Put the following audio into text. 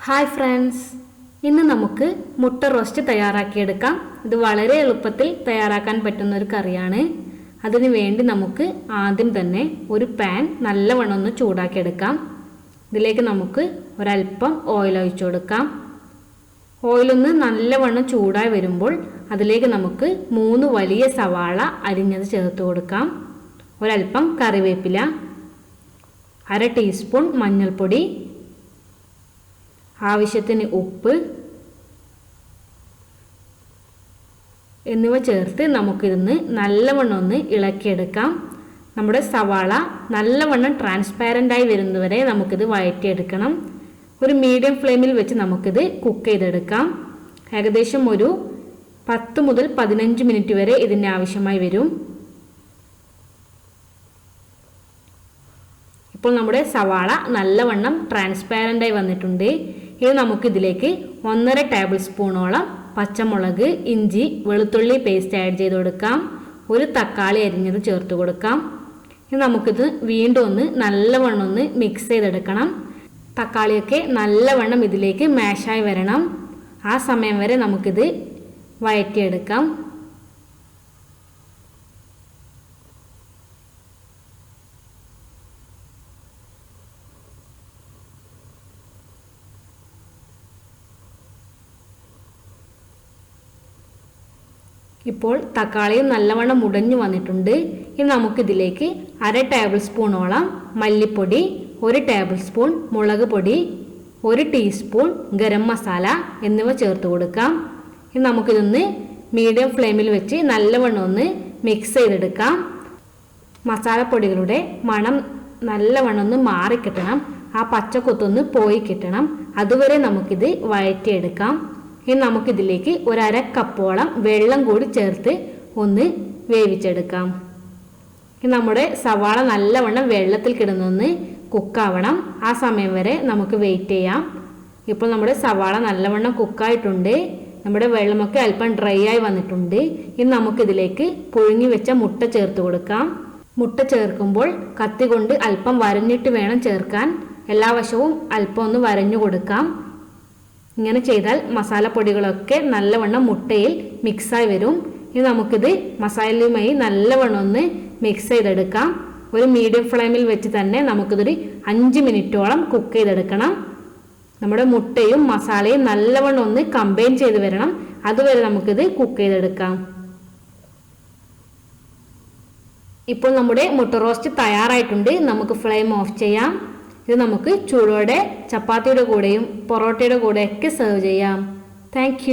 Hi friends ഇന്ന് നമുക്ക് മുട്ട റോസ്റ്റ് തയ്യാറാക്കിയെടുക്കാം. ഇത് വളരെ എളുപ്പത്തിൽ തയ്യാറാക്കാൻ പറ്റുന്ന ഒരു കറിയാണ്. അതിനു വേണ്ടി നമുക്ക് ആദ്യം തന്നെ ഒരു പാൻ നല്ലവണ്ണം ഒന്ന് ചൂടാക്കിയെടുക്കാം. ഇതിലേക്ക് നമുക്ക് ഒരല്പം ഓയിൽ ഒഴിച്ചു കൊടുക്കാം. ഓയിലൊന്ന് നല്ലവണ്ണം ചൂടായി വരുമ്പോൾ അതിലേക്ക് നമുക്ക് മൂന്ന് വലിയ സവാള അരിഞ്ഞത് ചേർത്ത് കൊടുക്കാം. ഒരല്പം കറിവേപ്പില അര ടീസ്പൂൺ മഞ്ഞൾപ്പൊടി ആവശ്യത്തിന് ഉപ്പ് എന്നിവ ചേർത്ത് നമുക്കിതൊന്ന് നല്ലവണ്ണം ഒന്ന് ഇളക്കിയെടുക്കാം. നമ്മുടെ സവാള നല്ലവണ്ണം ട്രാൻസ്പാരന്റായി വരുന്നവരെ നമുക്കിത് വഴറ്റിയെടുക്കണം. ഒരു മീഡിയം ഫ്ലെയിമിൽ വെച്ച് നമുക്കിത് കുക്ക് ചെയ്തെടുക്കാം. ഏകദേശം ഒരു പത്ത് മുതൽ പതിനഞ്ച് മിനിറ്റ് വരെ ഇതിന്റെ ആവശ്യമായി വരും. ഇപ്പോൾ നമ്മുടെ സവാള നല്ലവണ്ണം ട്രാൻസ്പാരന്റായി വന്നിട്ടുണ്ട്. ഇനി നമുക്കിതിലേക്ക് ഒന്നര ടേബിൾ സ്പൂണോളം പച്ചമുളക് ഇഞ്ചി വെളുത്തുള്ളി പേസ്റ്റ് ആഡ് ചെയ്ത് കൊടുക്കാം. ഒരു തക്കാളി അരിഞ്ഞത് ചേർത്ത് കൊടുക്കാം. ഇനി നമുക്കിത് വീണ്ടും ഒന്ന് നല്ലവണ്ണം ഒന്ന് മിക്സ് ചെയ്തെടുക്കണം. തക്കാളിയൊക്കെ നല്ലവണ്ണം ഇതിലേക്ക് മാഷായി വരണം. ആ സമയം വരെ നമുക്കിത് വഴറ്റിയെടുക്കാം. ഇപ്പോൾ തക്കാളിയും നല്ലവണ്ണം മുടഞ്ഞു വന്നിട്ടുണ്ട്. ഇനി നമുക്കിതിലേക്ക് അര ടേബിൾ സ്പൂണോളം മല്ലിപ്പൊടി ഒരു ടേബിൾ സ്പൂൺ മുളക് പൊടി ഒരു ടീസ്പൂൺ ഗരം മസാല എന്നിവ ചേർത്ത് കൊടുക്കാം. ഇനി നമുക്കിതൊന്ന് മീഡിയം ഫ്ലെയിമിൽ വെച്ച് നല്ലവണ്ണം ഒന്ന് മിക്സ് ചെയ്തെടുക്കാം. മസാലപ്പൊടികളുടെ മണം നല്ലവണ്ണം ഒന്ന് മാറിക്കിട്ടണം. ആ പച്ചക്കൊത്തൊന്ന് പോയി കിട്ടണം. അതുവരെ നമുക്കിത് വഴറ്റിയെടുക്കാം. ഇനി നമുക്കിതിലേക്ക് ഒരു അര കപ്പോളം വെള്ളം കൂടി ചേർത്ത് ഒന്ന് വേവിച്ചെടുക്കാം. ഇനി നമ്മുടെ സവാള നല്ലവണ്ണം വെള്ളത്തിൽ കിടന്നൊന്ന് കുക്കാവണം. ആ സമയം വരെ നമുക്ക് വെയിറ്റ് ചെയ്യാം. ഇപ്പോൾ നമ്മുടെ സവാള നല്ലവണ്ണം കുക്കായിട്ടുണ്ട്. നമ്മുടെ വെള്ളമൊക്കെ അല്പം ഡ്രൈ ആയി വന്നിട്ടുണ്ട്. ഇനി നമുക്കിതിലേക്ക് പുഴുങ്ങി വെച്ച മുട്ട ചേർത്ത് കൊടുക്കാം. മുട്ട ചേർക്കുമ്പോൾ കത്തി കൊണ്ട് അല്പം വരഞ്ഞിട്ട് വേണം ചേർക്കാൻ. എല്ലാ വശവും അല്പം ഒന്ന് വരഞ്ഞു കൊടുക്കാം. ഇങ്ങനെ ചെയ്താൽ മസാലപ്പൊടികളൊക്കെ നല്ലവണ്ണം മുട്ടയിൽ മിക്സായി വരും. ഇനി നമുക്കിത് മസാലയുമായി നല്ലവണ്ണം ഒന്ന് മിക്സ് ചെയ്തെടുക്കാം. ഒരു മീഡിയം ഫ്ലെയിമിൽ വെച്ച് തന്നെ നമുക്കിതൊരു അഞ്ച് മിനിറ്റോളം കുക്ക് ചെയ്തെടുക്കണം. നമ്മുടെ മുട്ടയും മസാലയും നല്ലവണ്ണം ഒന്ന് കമ്പൈൻ ചെയ്ത് വരണം. അതുവരെ നമുക്കിത് കുക്ക് ചെയ്തെടുക്കാം. ഇപ്പോൾ നമ്മുടെ മുട്ട റോസ്റ്റ് തയ്യാറായിട്ടുണ്ട്. നമുക്ക് ഫ്ലെയിം ഓഫ് ചെയ്യാം. ഇത് നമുക്ക് ചൂടോടെ ചപ്പാത്തിയുടെ കൂടെയും പൊറോട്ടയുടെ കൂടെയൊക്കെ സെർവ് ചെയ്യാം. താങ്ക്